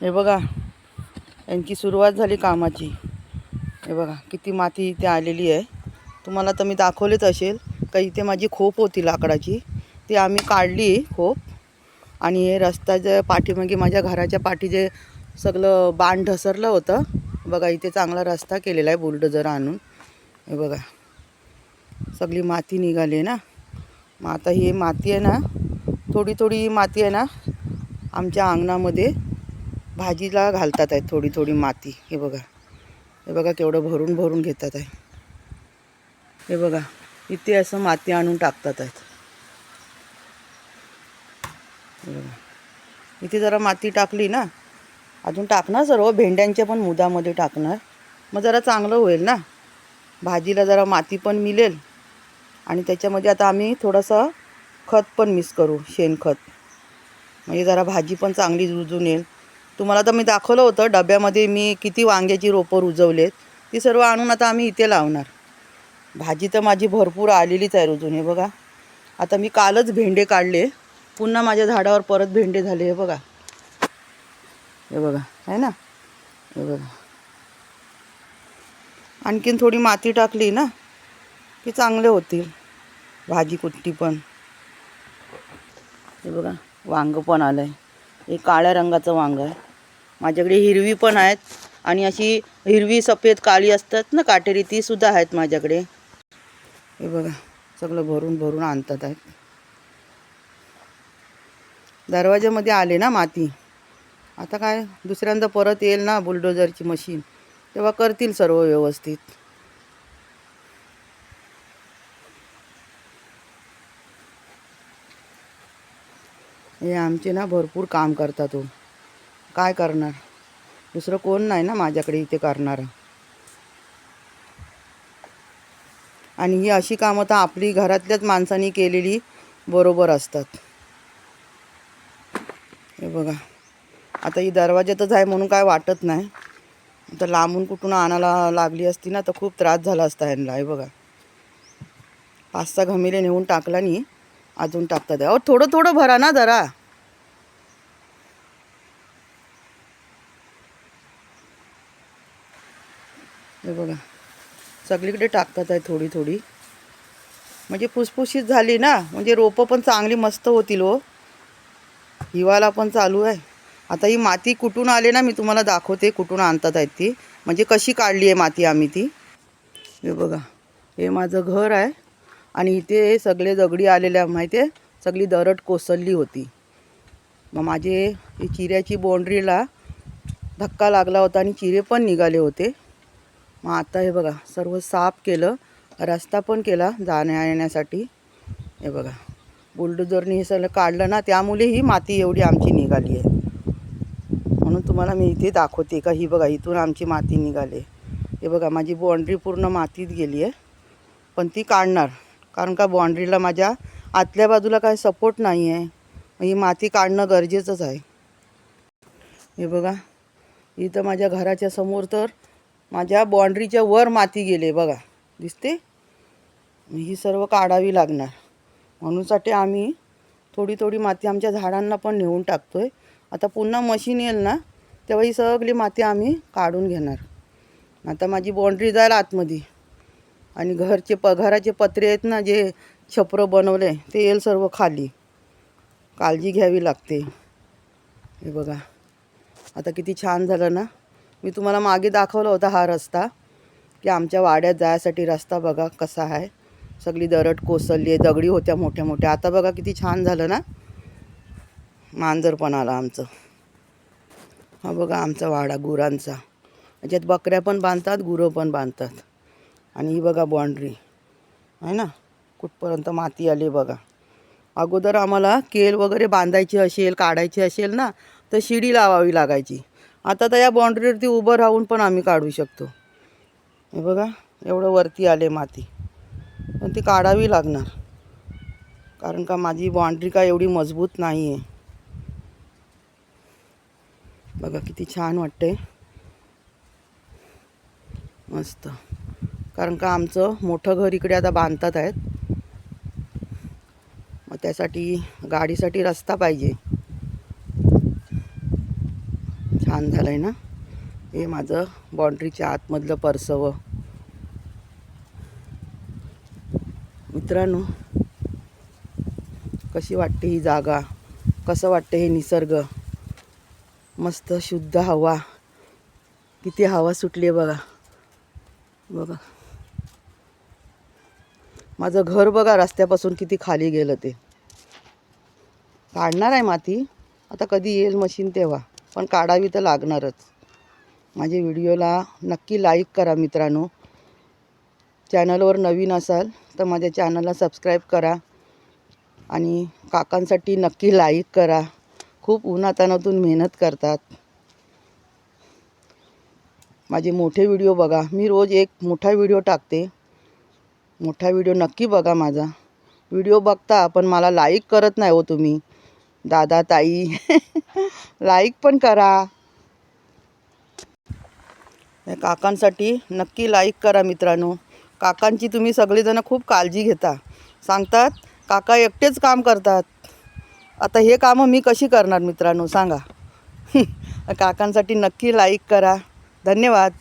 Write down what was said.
हे बघा यांची सुरुवात झाली कामाची. हे बघा किती माती इथे आलेली आहे. तुम्हाला तर मी दाखवलेच असेल का इथे माझी खोप होती लाकडाची. ती आम्ही काढली खोप आणि हे रस्त्याच्या पाठीमागे माझ्या घराच्या पाठी जे सगळं बाण ढसरलं होतं बघा इथे चांगला रस्ता केलेला आहे बुलडोजर आणून. हे बघा सगळी माती निघाली आहे ना. मग आता ही माती आहे ना थोडी थोडी माती आहे ना आमच्या अंगणामध्ये भाजीला घालतात आहे थोडी थोडी माती. हे बघा. हे बघा केवढं भरून भरून घेतात आहे. हे बघा. इथे असं माती आणून टाकतात आहेत. इथे जरा माती टाकली ना अजून टाकणार सर्व. भेंड्यांच्या पण मुदामध्ये टाकणार. मग जरा चांगलं होईल ना. भाजीला जरा माती पण मिळेल. आणि त्याच्यामध्ये आता आम्ही थोडंसं खत पण मिक्स करू. शेणखत. म्हणजे जरा भाजी पण चांगली रुजून येईल. तुम्हाला तर मी दाखवलं होतं डब्यामध्ये मी किती वांग्याची रोपं रुजवलेत. ती सर्व आणून आता आम्ही इथे लावणार. भाजी तर माझी भरपूर आलेलीच आहे रुजून हे बघा. आता मी कालच भेंडे काढले. पुन्हा माझ्या झाडावर परत भेंडे झाले हे बघा. हे बघा आहे ना? हे बघा. आणखीन थोडी माती टाकली ना की चांगले होतील. भाजी कुट्टी पण. हे बघा वांगं पण आलं आहे हे काळ्या रंगाचं वांग आहे. माझ्याकडे हिरवी पण आहेत आणि अशी हिरवी सफेद काळी असतात ना काटेरी ती सुद्धा आहेत माझ्याकडे. हे बघा सगळं भरून भरून आणतात आहेत. दरवाज्यामध्ये आले ना माती. आता काय दुसऱ्यांदा परत येईल ना बुलडोजरची मशीन. तेव्हा करतील सर्व व्यवस्थित. हे आमचे ना भरपूर काम करतात तो काय करणार? दुसरं कोण नाही ना माझ्याकडे इथे करणारं. आणि ही अशी कामं तर आपली घरातल्याच माणसांनी केलेली बरोबर असतात. हे बघा. आता ही दरवाज्यातच आहे म्हणून काय वाटत नाही. आता लांबून कुठून आणायला लागली असती ना तर खूप त्रास झाला असता ह्यांना. हे बघा. पाच सहा घमिले नेऊन टाकला नाही अजून टाकतात. अहो थोडं थोडं भरा ना जरा. हे बघा. सगळीकडे टाकतात आहे थोडी थोडी. म्हणजे फुसफुशीत झाली ना? म्हणजे रोपं पण चांगली मस्त होतील हो. हिवाळा पण चालू आहे. आता ही माती कुठून आले ना मी तुम्हाला दाखवते कुठून आणतात आहेत ती. म्हणजे कशी काढली आहे माती आम्ही ती. हे बघा. हे माझं घर आहे. आणि इथे सगळे दगडी आलेल्या माहिती आहे? सगळी दरड कोसळली होती. मग माझे चिऱ्याची बाउंड्रीला धक्का लागला होता आणि चिरे पण निघाले होते. मग आता हे बघा सर्व साफ केलं रस्ता पण केला जाण्या येण्यासाठी. हे बघा बुलडोजरनी हे सगळं काढलं ना त्यामुळे ही माती एवढी आमची निघाली आहे. म्हणून तुम्हाला मी इथे दाखवते का ही बघा इथून आमची माती निघाली हे बघा माझी बाँड्री पूर्ण मातीत गेली आहे. पण ती काढणार कारण का बाँड्रीला माझ्या आतल्या बाजूला काही सपोर्ट नाही आहे. मग ही माती काढणं गरजेचंच आहे. हे बघा इथं माझ्या घराच्या समोर तर माझ्या बाँड्रीच्या वर माती गेले बघा. दिसते? ही सर्व काढावी लागणार. म्हणूनसाठी आम्ही थोडी थोडी माती आमच्या झाडांना पण नेऊन टाकतो आहे आता पुन्हा मशीन येईल ना तेव्हा ही सगळी माती आम्ही काढून घेणार. आता माझी बाँड्री जाईल आतमध्ये. आणि घरचे प घराचे पत्रे आहेत ना जे छपरं बनवले ते येईल सर्व खाली. काळजी घ्यावी लागते. हे बघा. आता किती छान झालं ना? मी तुम्हाला मागे दाखवला होता हा रस्ता की आमच्या वाड्यात जायसाठी रस्ता बघा कसा आहे. सगळी दरड कोसळली आहे दगडी होत्या मोठ्या मोठ्या. आता बघा किती छान झालं ना? मांजर पण आला आमचं. हा बघा आमचा वाडा गुरांचा. याच्यात बकऱ्या पण बांधतात गुरं पण बांधतात. आणि ही बघा बाँड्री. आहे ना? कुठपर्यंत माती आली बघा. अगोदर आम्हाला केल वगैरे बांधायची असेल काढायची असेल ना तर शिडी लावावी लागायची. आता तर या बाँड्रीवरती उभं राहून पण आम्ही काढू शकतो. हे बघा एवढं वरती आले माती. पण ती काढावी लागणार. कारण का माझी बाँड्री का एवढी मजबूत नाही आहे बघा किती छान वाटते मस्त. कारण का आमचं मोठं घर इकडे आता बांधतात आहेत. मग त्यासाठी गाडीसाठी रस्ता पाहिजे. छान झालं आहे ना. हे माझं बाँड्रीच्या आतमधलं परसवं. मित्रांनो कशी वाटते ही जागा? कसं वाटते हे निसर्ग? मस्त शुद्ध हवा. किती हवा सुटली आहे बघा. बघा. माझं घर बघा रस्त्यापासून किती खाली गेलं ते. काढणार आहे माती. आता कधी येईल मशीन तेव्हा. पण काढावी तर लागणारच. माझ्या व्हिडिओला नक्की लाईक करा मित्रांनो. चॅनलवर नवीन असाल तर माझ्या चॅनलला सबस्क्राईब करा. आणि काकांसाठी नक्की लाईक करा. खूप उन्हातानातून मेहनत करतात. माझे मोठे व्हिडिओ बघा. मी रोज एक मोठा व्हिडिओ टाकते. मोठा व्हिडिओ नक्की बघा माझा. व्हिडिओ बघता पण मला लाईक करत नाही हो तुम्ही. दादा ताई लाईक पण करा. काकांसाठी नक्की लाईक करा मित्रांनो. काकांची तुम्ही सगळेजणं खूप काळजी घेता. सांगतात काका एकटेच काम करतात. आता हे कामं मी कशी करणार मित्रांनो? सांगा. काकांसाठी नक्की लाईक करा. धन्यवाद.